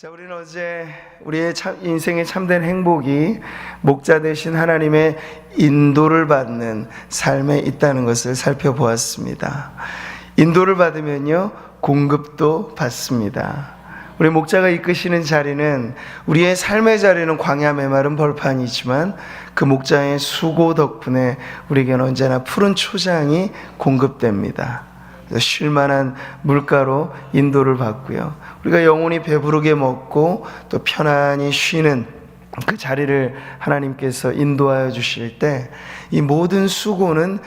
자, 우리는 어제 우리의 참, 인생의 참된 행복이 목자 되신 하나님의 인도를 받는 삶에 있다는 것을 살펴보았습니다. 인도를 받으면요, 공급도 받습니다. 우리 목자가 이끄시는 자리는 우리의 삶의 자리는 광야 메마른 벌판이지만 그 목자의 수고 덕분에 우리에게는 언제나 푸른 초장이 공급됩니다. 쉴만한 물가로 인도를 받고요. 우리가 영혼이 배부르게 먹고 또 편안히 쉬는 그 자리를 하나님께서 인도하여 주실 때 이 모든 수고는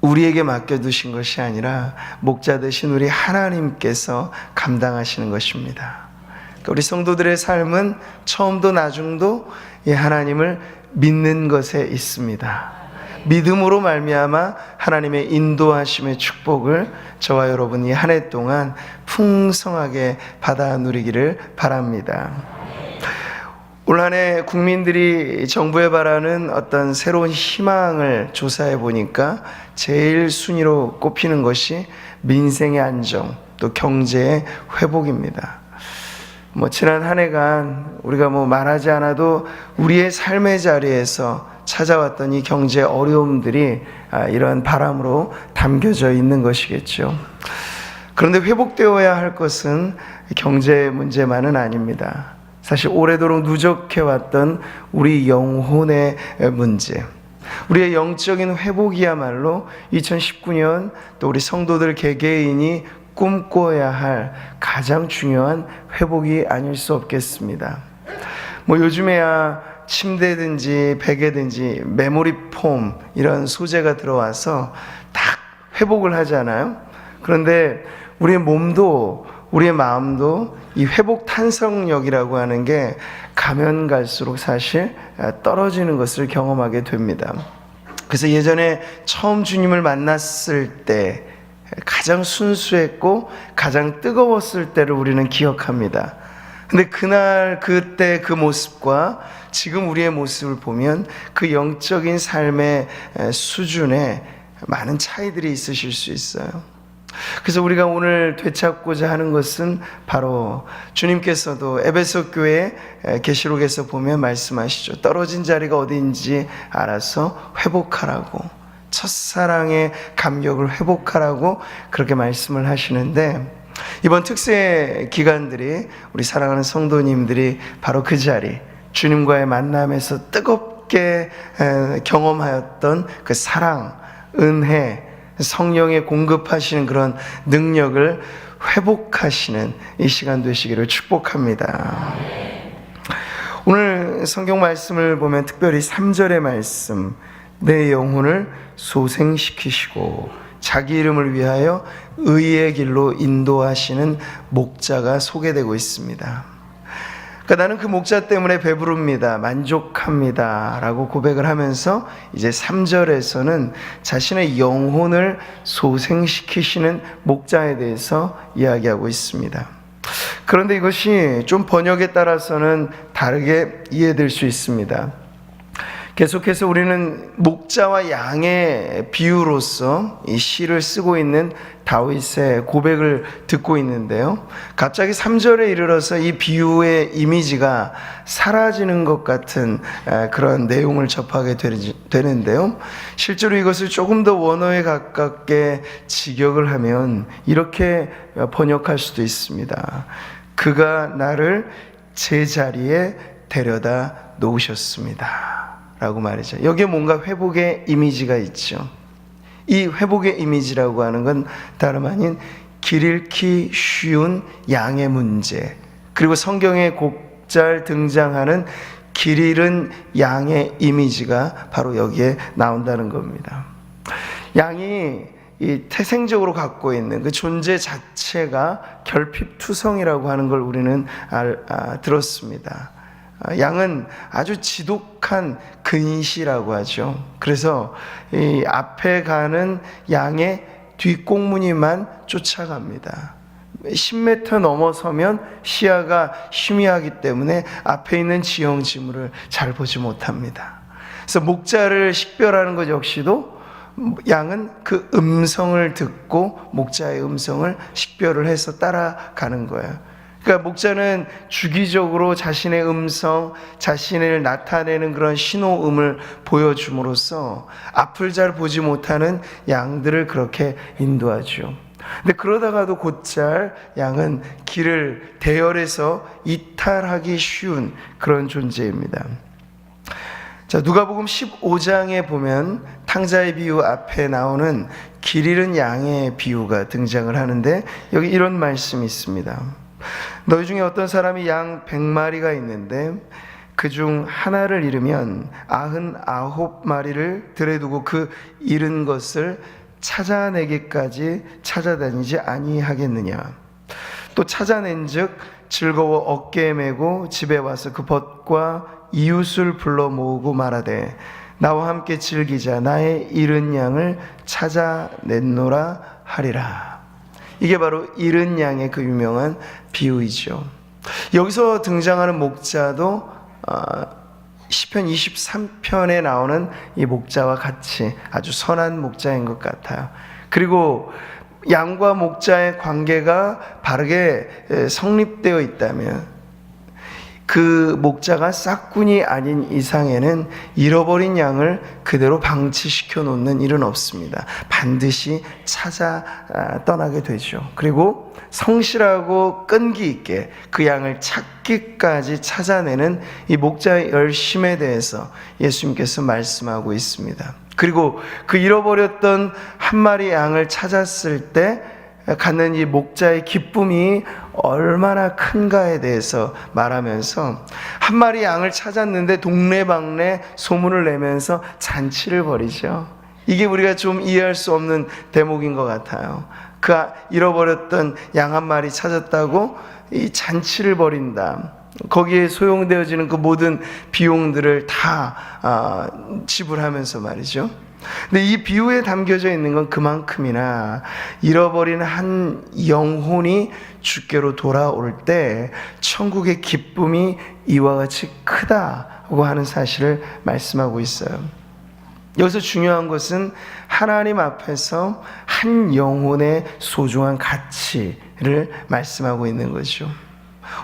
우리에게 맡겨두신 것이 아니라 목자 되신 우리 하나님께서 감당하시는 것입니다. 그러니까 우리 성도들의 삶은 처음도 나중도 이 하나님을 믿는 것에 있습니다. 믿음으로 말미암아 하나님의 인도하심의 축복을 저와 여러분이 한 해 동안 풍성하게 받아 누리기를 바랍니다. 올 한해 국민들이 정부에 바라는 어떤 새로운 희망을 조사해 보니까 제일 순위로 꼽히는 것이 민생의 안정, 또 경제의 회복입니다. 뭐 지난 한 해간 우리가 뭐 말하지 않아도 우리의 삶의 자리에서 찾아왔던 이 경제 어려움들이 아, 이런 바람으로 담겨져 있는 것이겠죠. 그런데 회복되어야 할 것은 경제 문제만은 아닙니다. 사실 오래도록 누적해왔던 우리 영혼의 문제, 우리의 영적인 회복이야말로 2019년 또 우리 성도들 개개인이 꿈꿔야 할 가장 중요한 회복이 아닐 수 없겠습니다. 뭐 요즘에야 침대든지 베개든지 메모리 폼 이런 소재가 들어와서 딱 회복을 하잖아요. 그런데 우리의 몸도 우리의 마음도 이 회복 탄성력이라고 하는 게 가면 갈수록 사실 떨어지는 것을 경험하게 됩니다. 그래서 예전에 처음 주님을 만났을 때 가장 순수했고 가장 뜨거웠을 때를 우리는 기억합니다. 근데 그날 그때 그 모습과 지금 우리의 모습을 보면 그 영적인 삶의 수준에 많은 차이들이 있으실 수 있어요. 그래서 우리가 오늘 되찾고자 하는 것은 바로 주님께서도 에베소 교회 계시록에서 보면 말씀하시죠. 떨어진 자리가 어디인지 알아서 회복하라고. 첫사랑의 감격을 회복하라고 그렇게 말씀을 하시는데 이번 특세 기간들이 우리 사랑하는 성도님들이 바로 그 자리 주님과의 만남에서 뜨겁게 경험하였던 그 사랑, 은혜, 성령의 공급하시는 그런 능력을 회복하시는 이 시간 되시기를 축복합니다. 오늘 성경 말씀을 보면 특별히 3절의 말씀, 내 영혼을 소생시키시고 자기 이름을 위하여 의의 길로 인도하시는 목자가 소개되고 있습니다. 그러니까 나는 그 목자 때문에 배부릅니다. 만족합니다. 라고 고백을 하면서 이제 3절에서는 자신의 영혼을 소생시키시는 목자에 대해서 이야기하고 있습니다. 그런데 이것이 좀 번역에 따라서는 다르게 이해될 수 있습니다. 계속해서 우리는 목자와 양의 비유로서 이 시를 쓰고 있는 다윗의 고백을 듣고 있는데요. 갑자기 3절에 이르러서 이 비유의 이미지가 사라지는 것 같은 그런 내용을 접하게 되는데요. 실제로 이것을 조금 더 원어에 가깝게 직역을 하면 이렇게 번역할 수도 있습니다. 그가 나를 제자리에 데려다 놓으셨습니다. 라고 말이죠. 여기에 뭔가 회복의 이미지가 있죠. 이 회복의 이미지라고 하는 건 다름 아닌 길 잃기 쉬운 양의 문제, 그리고 성경에 곡잘 등장하는 길 잃은 양의 이미지가 바로 여기에 나온다는 겁니다. 양이 이 태생적으로 갖고 있는 그 존재 자체가 결핍투성이라고 하는 걸 우리는 알, 아, 들었습니다. 양은 아주 지독한 근시라고 하죠. 그래서 이 앞에 가는 양의 뒷공무니만 쫓아갑니다. 10m 넘어서면 시야가 희미하기 때문에 앞에 있는 지형 지물을 잘 보지 못합니다. 그래서 목자를 식별하는 것 역시도 양은 그 음성을 듣고 목자의 음성을 식별을 해서 따라가는 거예요. 그러니까 목자는 주기적으로 자신의 음성, 자신을 나타내는 그런 신호음을 보여줌으로써 앞을 잘 보지 못하는 양들을 그렇게 인도하죠. 근데 그러다가도 곧잘 양은 길을 대열해서 이탈하기 쉬운 그런 존재입니다. 자, 누가복음 15장에 보면 탕자의 비유 앞에 나오는 길 잃은 양의 비유가 등장을 하는데 여기 이런 말씀이 있습니다. 너희 중에 어떤 사람이 양 100마리가 있는데 그 중 하나를 잃으면 아흔 아홉 마리를 들에 두고 그 잃은 것을 찾아내기까지 찾아다니지 아니하겠느냐. 또 찾아낸즉 즐거워 어깨에 메고 집에 와서 그 벗과 이웃을 불러 모으고 말하되 나와 함께 즐기자. 나의 잃은 양을 찾아냈노라 하리라 이게 바로 잃은 양의 그 유명한 비유이죠 여기서 등장하는 목자도 어, 시편 23편에 나오는 이 목자와 같이 아주 선한 목자인 것 같아요. 그리고 양과 목자의 관계가 바르게 에, 성립되어 있다면 그 목자가 싹군이 아닌 이상에는 잃어버린 양을 그대로 방치시켜 놓는 일은 없습니다. 반드시 찾아 아, 떠나게 되죠. 그리고 성실하고 끈기 있게 그 양을 찾기까지 찾아내는 이 목자의 열심에 대해서 예수님께서 말씀하고 있습니다. 그리고 그 잃어버렸던 한 마리 양을 찾았을 때 갖는 이 목자의 기쁨이 얼마나 큰가에 대해서 말하면서 한 마리 양을 찾았는데 동네방네 소문을 내면서 잔치를 벌이죠. 이게 우리가 좀 이해할 수 없는 대목인 것 같아요. 그 잃어버렸던 양 한 마리 찾았다고 이 잔치를 벌인다. 거기에 소용되어지는 그 모든 비용들을 다 아, 지불하면서 말이죠. 근데 이 비유에 담겨져 있는 건 그만큼이나 잃어버린 한 영혼이 주께로 돌아올 때 천국의 기쁨이 이와 같이 크다고 하는 사실을 말씀하고 있어요. 여기서 중요한 것은 하나님 앞에서 한 영혼의 소중한 가치를 말씀하고 있는 거죠.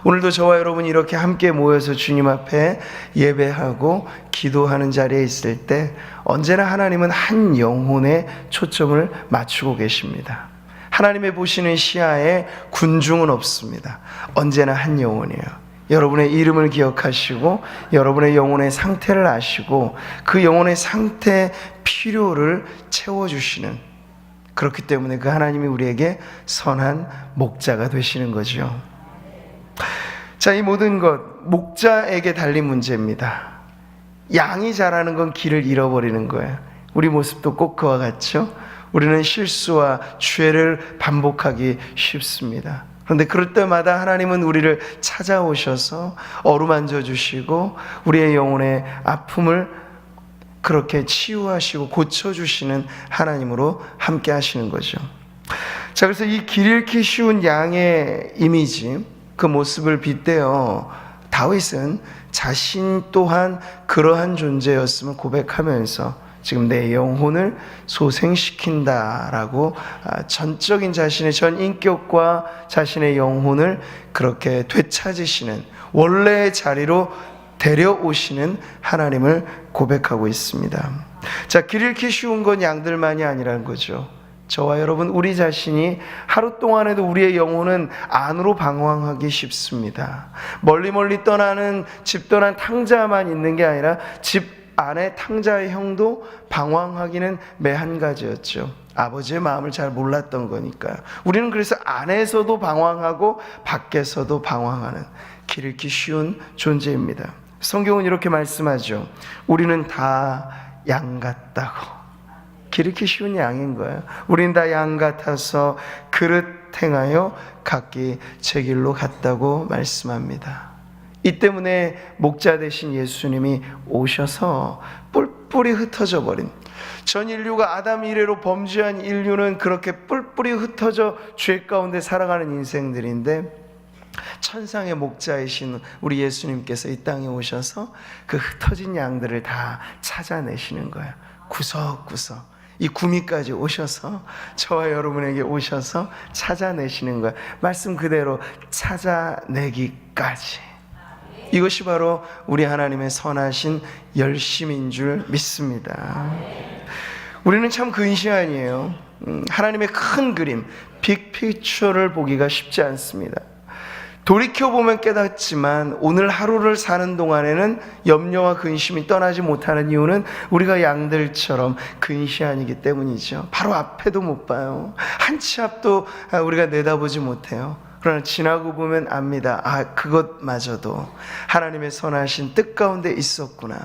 오늘도 저와 여러분이 이렇게 함께 모여서 주님 앞에 예배하고 기도하는 자리에 있을 때 언제나 하나님은 한 영혼에 초점을 맞추고 계십니다. 하나님의 보시는 시야에 군중은 없습니다. 언제나 한 영혼이에요. 여러분의 이름을 기억하시고 여러분의 영혼의 상태를 아시고 그 영혼의 상태 필요를 채워주시는 그렇기 때문에 그 하나님이 우리에게 선한 목자가 되시는 거죠. 자, 이 모든 것 목자에게 달린 문제입니다. 양이 자라는 건 길을 잃어버리는 거예요. 우리 모습도 꼭 그와 같죠? 우리는 실수와 죄를 반복하기 쉽습니다. 그런데 그럴 때마다 하나님은 우리를 찾아오셔서 어루만져 주시고 우리의 영혼의 아픔을 그렇게 치유하시고 고쳐주시는 하나님으로 함께 하시는 거죠. 자, 그래서 이 길 잃기 쉬운 양의 이미지, 그 모습을 빗대어 다윗은 자신 또한 그러한 존재였음을 고백하면서 지금 내 영혼을 소생시킨다라고 아, 전적인 자신의 전 인격과 자신의 영혼을 그렇게 되찾으시는 원래의 자리로 데려오시는 하나님을 고백하고 있습니다. 자, 길 잃기 쉬운 건 양들만이 아니라는 거죠. 저와 여러분, 우리 자신이 하루 동안에도 우리의 영혼은 안으로 방황하기 쉽습니다. 멀리 멀리 떠나는 집 떠난 탕자만 있는 게 아니라 집 안에 탕자의 형도 방황하기는 매한 가지였죠. 아버지의 마음을 잘 몰랐던 거니까요. 우리는 그래서 안에서도 방황하고 밖에서도 방황하는 길 잃기 쉬운 존재입니다. 성경은 이렇게 말씀하죠. 우리는 다 양 같다고. 길 잃기 쉬운 양인 거예요. 우린 다 양 같아서 그릇 행하여 각기 제 길로 갔다고 말씀합니다. 이 때문에 목자 되신 예수님이 오셔서 뿔뿔이 흩어져 버린 전 인류가 아담 이래로 범죄한 인류는 그렇게 뿔뿔이 흩어져 죄 가운데 살아가는 인생들인데 천상의 목자이신 우리 예수님께서 이 땅에 오셔서 그 흩어진 양들을 다 찾아내시는 거예요. 구석구석. 이 구미까지 오셔서 저와 여러분에게 오셔서 찾아내시는 거예요. 말씀 그대로 찾아내기까지. 이것이 바로 우리 하나님의 선하신 열심인 줄 믿습니다. 우리는 참 근시안이에요. 음, 하나님의 큰 그림, 빅피처를 보기가 쉽지 않습니다. 돌이켜 보면 깨닫지만 오늘 하루를 사는 동안에는 염려와 근심이 떠나지 못하는 이유는 우리가 양들처럼 근시안이기 때문이죠. 바로 앞에도 못 봐요. 한 치 앞도 우리가 내다보지 못해요. 그러나 지나고 보면 압니다. 아, 그것마저도 하나님의 선하신 뜻 가운데 있었구나.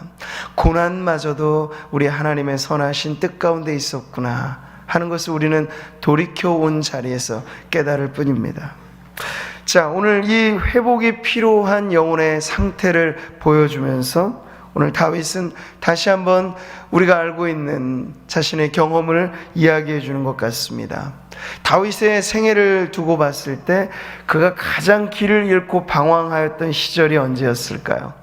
고난마저도 우리 하나님의 선하신 뜻 가운데 있었구나. 하는 것을 우리는 돌이켜 온 자리에서 깨달을 뿐입니다. 자, 오늘 이 회복이 필요한 영혼의 상태를 보여주면서 오늘 다윗은 다시 한번 우리가 알고 있는 자신의 경험을 이야기해 주는 것 같습니다. 다윗의 생애를 두고 봤을 때 그가 가장 길을 잃고 방황하였던 시절이 언제였을까요?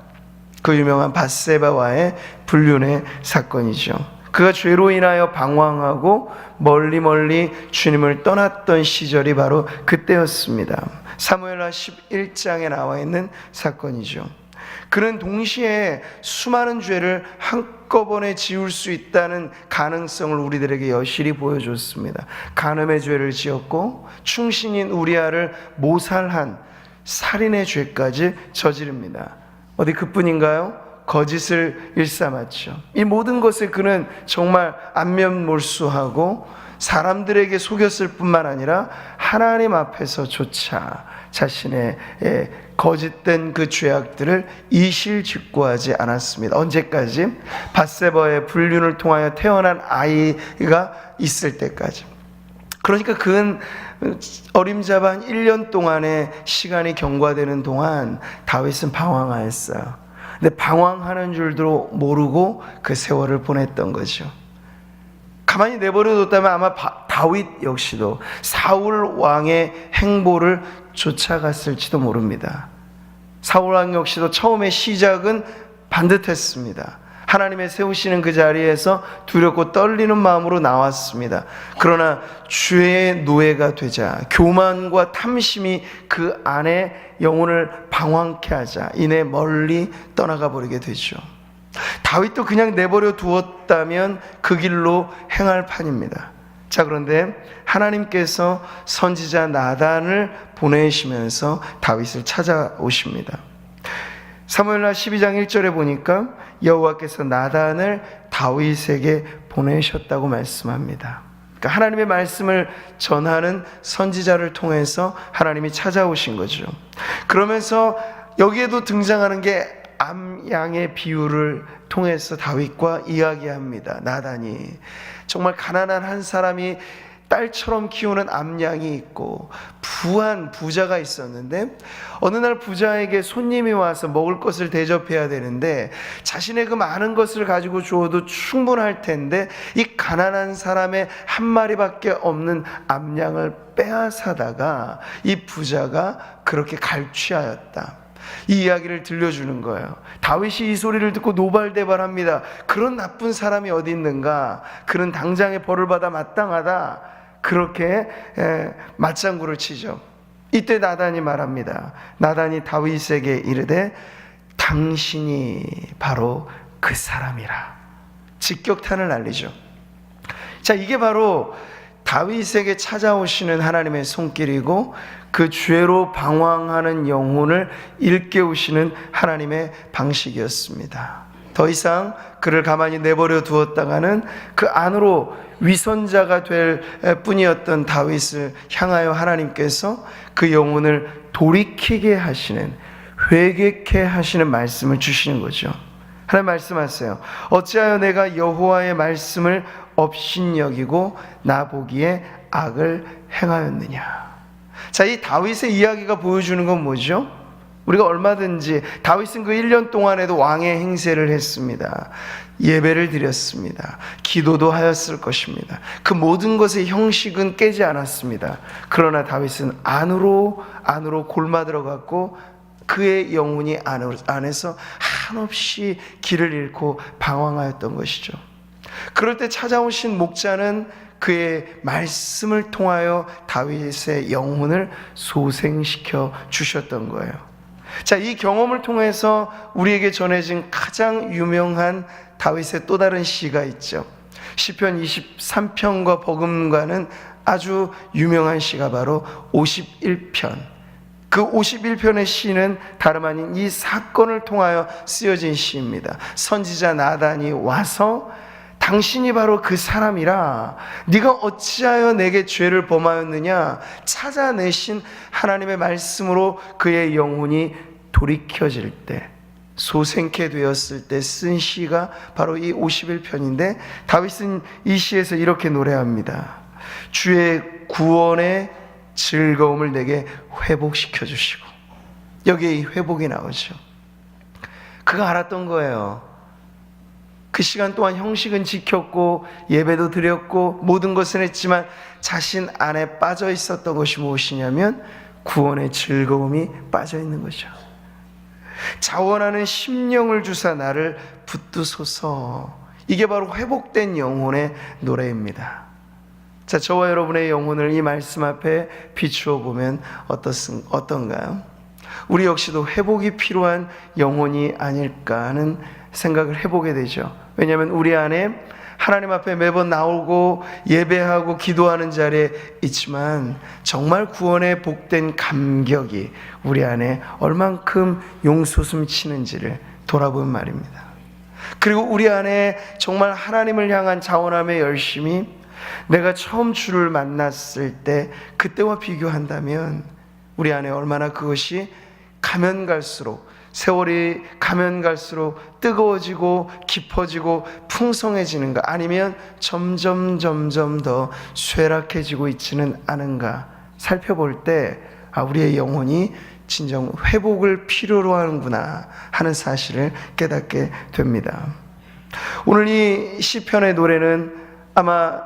그 유명한 바세바와의 불륜의 사건이죠. 그가 죄로 인하여 방황하고 멀리 멀리 주님을 떠났던 시절이 바로 그때였습니다. 사무엘하 11장에 나와 있는 사건이죠. 그는 동시에 수많은 죄를 한꺼번에 지울 수 있다는 가능성을 우리들에게 여실히 보여줬습니다. 간음의 죄를 지었고 충신인 우리아를 모살한 살인의 죄까지 저지릅니다. 어디 그뿐인가요? 거짓을 일삼았죠. 이 모든 것을 그는 정말 안면몰수하고 사람들에게 속였을 뿐만 아니라 하나님 앞에서조차 자신의 예, 거짓된 그 죄악들을 이실직고하지 않았습니다. 언제까지? 바세바의 불륜을 통하여 태어난 아이가 있을 때까지. 그러니까 그는 어림잡아 1년 동안의 시간이 경과되는 동안 다윗은 방황하였어요. 근데 방황하는 줄도 모르고 그 세월을 보냈던 거죠. 가만히 내버려뒀다면 아마 바, 다윗 역시도 사울 왕의 행보를 쫓아갔을지도 모릅니다. 사울 왕 역시도 처음에 시작은 반듯했습니다. 하나님의 세우시는 그 자리에서 두렵고 떨리는 마음으로 나왔습니다. 그러나 죄의 노예가 되자 교만과 탐심이 그 안에 영혼을 방황케 하자 이내 멀리 떠나가 버리게 되죠. 다윗도 그냥 내버려 두었다면 그 길로 행할 판입니다. 자, 그런데 하나님께서 선지자 나단을 보내시면서 다윗을 찾아오십니다. 사무엘하 12장 1절에 보니까 여호와께서 나단을 다윗에게 보내셨다고 말씀합니다. 그러니까 하나님의 말씀을 전하는 선지자를 통해서 하나님이 찾아오신 거죠. 그러면서 여기에도 등장하는 게 암양의 비유를 통해서 다윗과 이야기합니다. 나단이 정말 가난한 한 사람이 딸처럼 키우는 암양이 있고 부한 부자가 있었는데 어느 날 부자에게 손님이 와서 먹을 것을 대접해야 되는데 자신의 그 많은 것을 가지고 주어도 충분할 텐데 이 가난한 사람의 한 마리밖에 없는 암양을 빼앗아다가 이 부자가 그렇게 갈취하였다. 이 이야기를 들려주는 거예요. 다윗이 이 소리를 듣고 노발대발합니다. 그런 나쁜 사람이 어디 있는가? 그는 당장에 벌을 받아 마땅하다. 그렇게 에, 맞장구를 치죠. 이때 나단이 말합니다. 나단이 다윗에게 이르되 당신이 바로 그 사람이라. 직격탄을 날리죠. 자, 이게 바로 다윗에게 찾아오시는 하나님의 손길이고 그 죄로 방황하는 영혼을 일깨우시는 하나님의 방식이었습니다. 더 이상 그를 가만히 내버려 두었다가는 그 안으로 위선자가 될 뿐이었던 다윗을 향하여 하나님께서 그 영혼을 돌이키게 하시는 회개케 하시는 말씀을 주시는 거죠. 하나님 말씀하세요. 어찌하여 내가 여호와의 말씀을 업신여기고 나 보기에 악을 행하였느냐. 자, 이 다윗의 이야기가 보여주는 건 뭐죠? 우리가 얼마든지 다윗은 그 1년 동안에도 왕의 행세를 했습니다. 예배를 드렸습니다. 기도도 하였을 것입니다. 그 모든 것의 형식은 깨지 않았습니다. 그러나 다윗은 안으로 안으로 골마 들어갔고 그의 영혼이 안에서 한없이 길을 잃고 방황하였던 것이죠. 그럴 때 찾아오신 목자는 그의 말씀을 통하여 다윗의 영혼을 소생시켜 주셨던 거예요. 자, 이 경험을 통해서 우리에게 전해진 가장 유명한 다윗의 또 다른 시가 있죠. 시편 23편과 버금가는 아주 유명한 시가 바로 51편. 그 51편의 시는 다름 아닌 이 사건을 통하여 쓰여진 시입니다. 선지자 나단이 와서 당신이 바로 그 사람이라 네가 어찌하여 내게 죄를 범하였느냐 찾아내신 하나님의 말씀으로 그의 영혼이 돌이켜질 때 소생케 되었을 때 쓴 시가 바로 이 51편인데 다윗은 이 시에서 이렇게 노래합니다. 주의 구원의 즐거움을 내게 회복시켜 주시고 여기에 이 회복이 나오죠. 그가 알았던 거예요. 그 시간 동안 형식은 지켰고 예배도 드렸고 모든 것을 했지만 자신 안에 빠져 있었던 것이 무엇이냐면 구원의 즐거움이 빠져 있는 거죠. 자원하는 심령을 주사 나를 붙드소서. 이게 바로 회복된 영혼의 노래입니다. 자, 저와 여러분의 영혼을 이 말씀 앞에 비추어 보면 어떻습, 어떤가요? 우리 역시도 회복이 필요한 영혼이 아닐까 하는 생각을 해보게 되죠. 왜냐하면 우리 안에 하나님 앞에 매번 나오고 예배하고 기도하는 자리에 있지만 정말 구원의 복된 감격이 우리 안에 얼만큼 용솟음 치는지를 돌아보면 말입니다. 그리고 우리 안에 정말 하나님을 향한 자원함의 열심이 내가 처음 주를 만났을 때 그때와 비교한다면 우리 안에 얼마나 그것이 가면 갈수록 세월이 가면 갈수록 뜨거워지고 깊어지고 풍성해지는가 아니면 점점 점점 더 쇠락해지고 있지는 않은가 살펴볼 때 아, 우리의 영혼이 진정 회복을 필요로 하는구나 하는 사실을 깨닫게 됩니다. 오늘 이 시편의 노래는 아마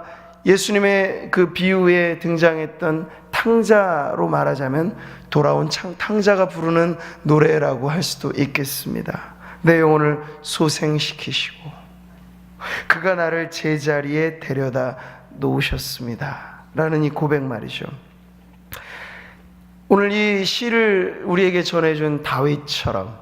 예수님의 그 비유에 등장했던 탕자로 말하자면 돌아온 창, 탕자가 부르는 노래라고 할 수도 있겠습니다. 내 영혼을 소생시키시고 그가 나를 제자리에 데려다 놓으셨습니다. 라는 이 고백 말이죠. 오늘 이 시를 우리에게 전해준 다윗처럼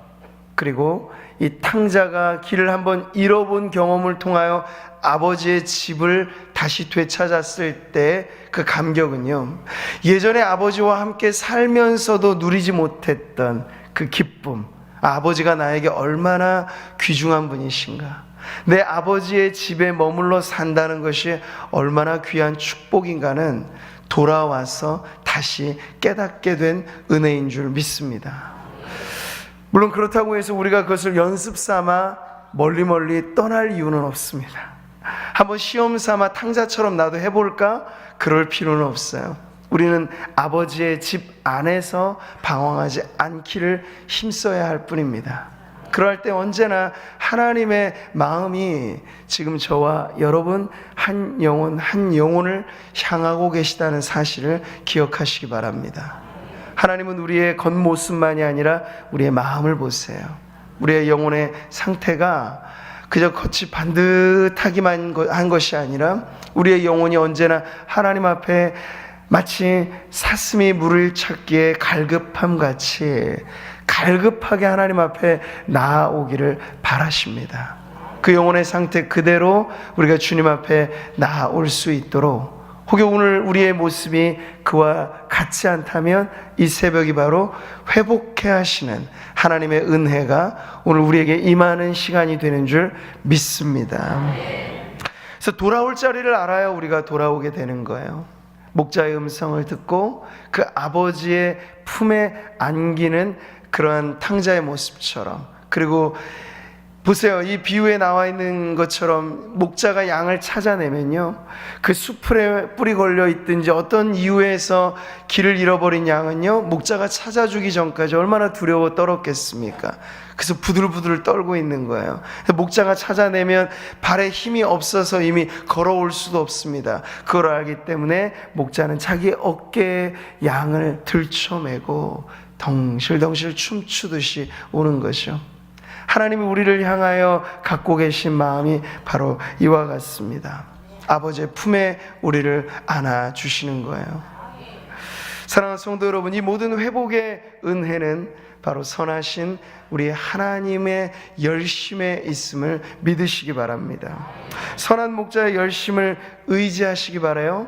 그리고 이 탕자가 길을 한번 잃어본 경험을 통하여 아버지의 집을 다시 되찾았을 때 그 감격은요. 예전에 아버지와 함께 살면서도 누리지 못했던 그 기쁨. 아, 아버지가 나에게 얼마나 귀중한 분이신가. 내 아버지의 집에 머물러 산다는 것이 얼마나 귀한 축복인가는 돌아와서 다시 깨닫게 된 은혜인 줄 믿습니다. 물론 그렇다고 해서 우리가 그것을 연습 삼아 멀리 멀리 떠날 이유는 없습니다. 한번 시험 삼아 탕자처럼 나도 해볼까? 그럴 필요는 없어요. 우리는 아버지의 집 안에서 방황하지 않기를 힘써야 할 뿐입니다. 그럴 때 언제나 하나님의 마음이 지금 저와 여러분 한 영혼, 한 영혼을 향하고 계시다는 사실을 기억하시기 바랍니다. 하나님은 우리의 겉모습만이 아니라 우리의 마음을 보세요. 우리의 영혼의 상태가 그저 겉이 반듯하기만 한 것이 아니라 우리의 영혼이 언제나 하나님 앞에 마치 사슴이 물을 찾기에 갈급함 같이 갈급하게 하나님 앞에 나아오기를 바라십니다. 그 영혼의 상태 그대로 우리가 주님 앞에 나아올 수 있도록 혹여 오늘 우리의 모습이 그와 같지 않다면 이 새벽이 바로 회복해 하시는 하나님의 은혜가 오늘 우리에게 임하는 시간이 되는 줄 믿습니다. 그래서 돌아올 자리를 알아야 우리가 돌아오게 되는 거예요. 목자의 음성을 듣고 그 아버지의 품에 안기는 그러한 탕자의 모습처럼 그리고 보세요. 이 비유에 나와 있는 것처럼 목자가 양을 찾아내면요. 그 수풀에 뿌리 걸려 있든지 어떤 이유에서 길을 잃어버린 양은요. 목자가 찾아주기 전까지 얼마나 두려워 떨었겠습니까? 그래서 부들부들 떨고 있는 거예요. 목자가 찾아내면 발에 힘이 없어서 이미 걸어올 수도 없습니다. 그걸 알기 때문에 목자는 자기 어깨에 양을 들쳐매고 덩실덩실 춤추듯이 오는 거죠. 하나님이 우리를 향하여 갖고 계신 마음이 바로 이와 같습니다. 아버지의 품에 우리를 안아 주시는 거예요. 사랑하는 성도 여러분, 이 모든 회복의 은혜는 바로 선하신 우리 하나님의 열심에 있음을 믿으시기 바랍니다. 선한 목자의 열심을 의지하시기 바라요.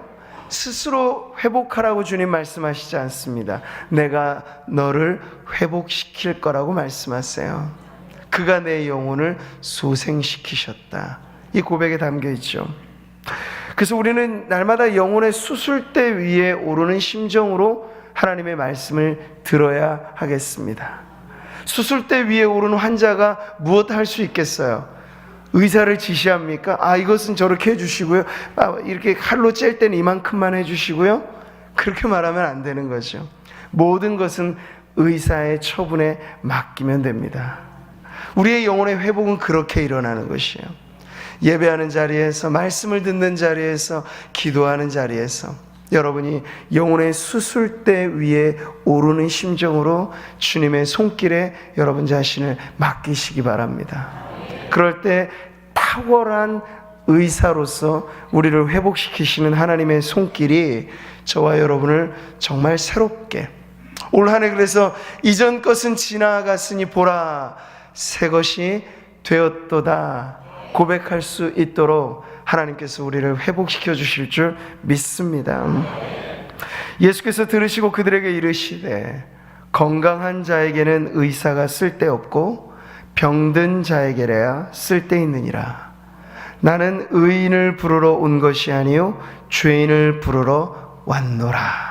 스스로 회복하라고 주님 말씀하시지 않습니다. 내가 너를 회복시킬 거라고 말씀하세요. 그가 내 영혼을 소생시키셨다. 이 고백에 담겨 있죠. 그래서 우리는 날마다 영혼의 수술대 위에 오르는 심정으로 하나님의 말씀을 들어야 하겠습니다. 수술대 위에 오르는 환자가 무엇 할 수 있겠어요? 의사를 지시합니까? 아, 이것은 저렇게 해주시고요. 아, 이렇게 칼로 찔 때는 이만큼만 해주시고요. 그렇게 말하면 안 되는 거죠. 모든 것은 의사의 처분에 맡기면 됩니다. 우리의 영혼의 회복은 그렇게 일어나는 것이에요. 예배하는 자리에서, 말씀을 듣는 자리에서, 기도하는 자리에서, 여러분이 영혼의 수술대 위에 오르는 심정으로 주님의 손길에 여러분 자신을 맡기시기 바랍니다. 그럴 때 탁월한 의사로서 우리를 회복시키시는 하나님의 손길이 저와 여러분을 정말 새롭게 올 한해 그래서 이전 것은 지나갔으니 보라 새 것이 되었도다 고백할 수 있도록 하나님께서 우리를 회복시켜 주실 줄 믿습니다. 예수께서 들으시고 그들에게 이르시되 건강한 자에게는 의사가 쓸데없고 병든 자에게래야 쓸데있느니라. 나는 의인을 부르러 온 것이 아니요 죄인을 부르러 왔노라.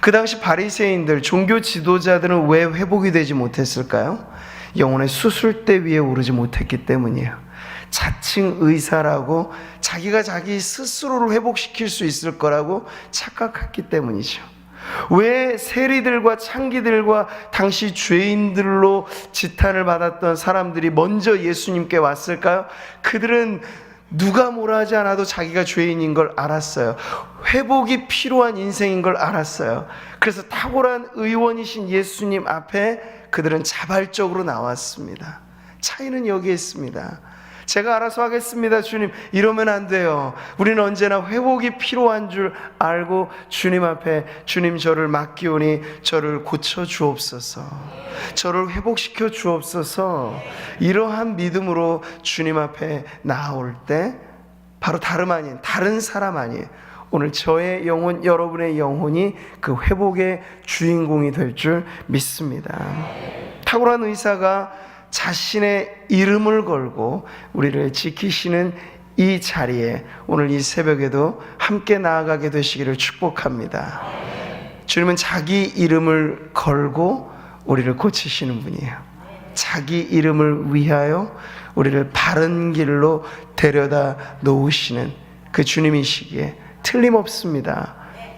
그 당시 바리새인들 종교 지도자들은 왜 회복이 되지 못했을까요? 영혼의 수술대 위에 오르지 못했기 때문이에요. 자칭 의사라고 자기가 자기 스스로를 회복시킬 수 있을 거라고 착각했기 때문이죠. 왜 세리들과 창기들과 당시 죄인들로 지탄을 받았던 사람들이 먼저 예수님께 왔을까요? 그들은 누가 뭐라 하지 않아도 자기가 죄인인 걸 알았어요. 회복이 필요한 인생인 걸 알았어요. 그래서 탁월한 의원이신 예수님 앞에 그들은 자발적으로 나왔습니다. 차이는 여기에 있습니다. 제가 알아서 하겠습니다, 주님. 이러면 안 돼요. 우리는 언제나 회복이 필요한 줄 알고 주님 앞에 주님 저를 맡기오니 저를 고쳐 주옵소서. 저를 회복시켜 주옵소서. 이러한 믿음으로 주님 앞에 나올 때 바로 다름 아닌 다른 사람 아니에요. 오늘 저의 영혼, 여러분의 영혼이 그 회복의 주인공이 될 줄 믿습니다. 탁월한 의사가 자신의 이름을 걸고 우리를 지키시는 이 자리에 오늘 이 새벽에도 함께 나아가게 되시기를 축복합니다. 주님은 자기 이름을 걸고 우리를 고치시는 분이에요. 자기 이름을 위하여 우리를 바른 길로 데려다 놓으시는 그 주님이시기에 틀림없습니다.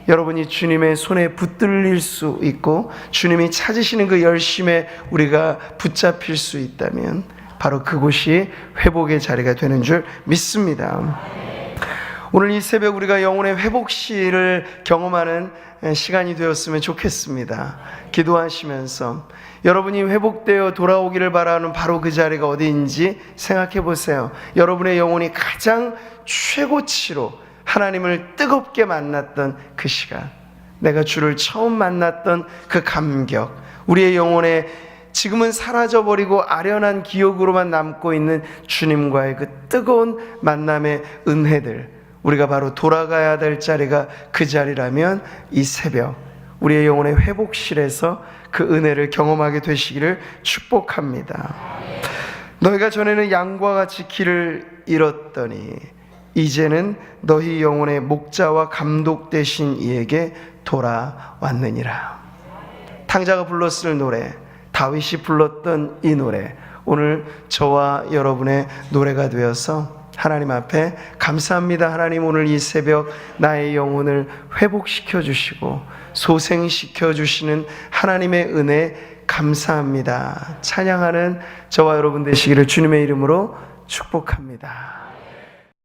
여러분이 주님의 손에 붙들릴 수 있고 주님이 찾으시는 그 열심에 우리가 붙잡힐 수 있다면 바로 그곳이 회복의 자리가 되는 줄 믿습니다. 오늘 이 새벽 우리가 영혼의 회복 시를 경험하는 시간이 되었으면 좋겠습니다. 기도하시면서 여러분이 회복되어 돌아오기를 바라는 바로 그 자리가 어디인지 생각해 보세요. 여러분의 영혼이 가장 최고치로 하나님을 뜨겁게 만났던 그 시간, 내가 주를 처음 만났던 그 감격, 우리의 영혼에 지금은 사라져버리고 아련한 기억으로만 남고 있는 주님과의 그 뜨거운 만남의 은혜들, 우리가 바로 돌아가야 될 자리가 그 자리라면 이 새벽, 우리의 영혼의 회복실에서 그 은혜를 경험하게 되시기를 축복합니다. 너희가 전에는 양과 같이 길을 잃었더니 이제는 너희 영혼의 목자와 감독 되신 이에게 돌아왔느니라. 탕자가 불렀을 노래, 다윗이 불렀던 이 노래, 오늘 저와 여러분의 노래가 되어서 하나님 앞에 감사합니다. 하나님 오늘 이 새벽 나의 영혼을 회복시켜 주시고 소생시켜 주시는 하나님의 은혜 감사합니다. 찬양하는 저와 여러분 되시기를 주님의 이름으로 축복합니다.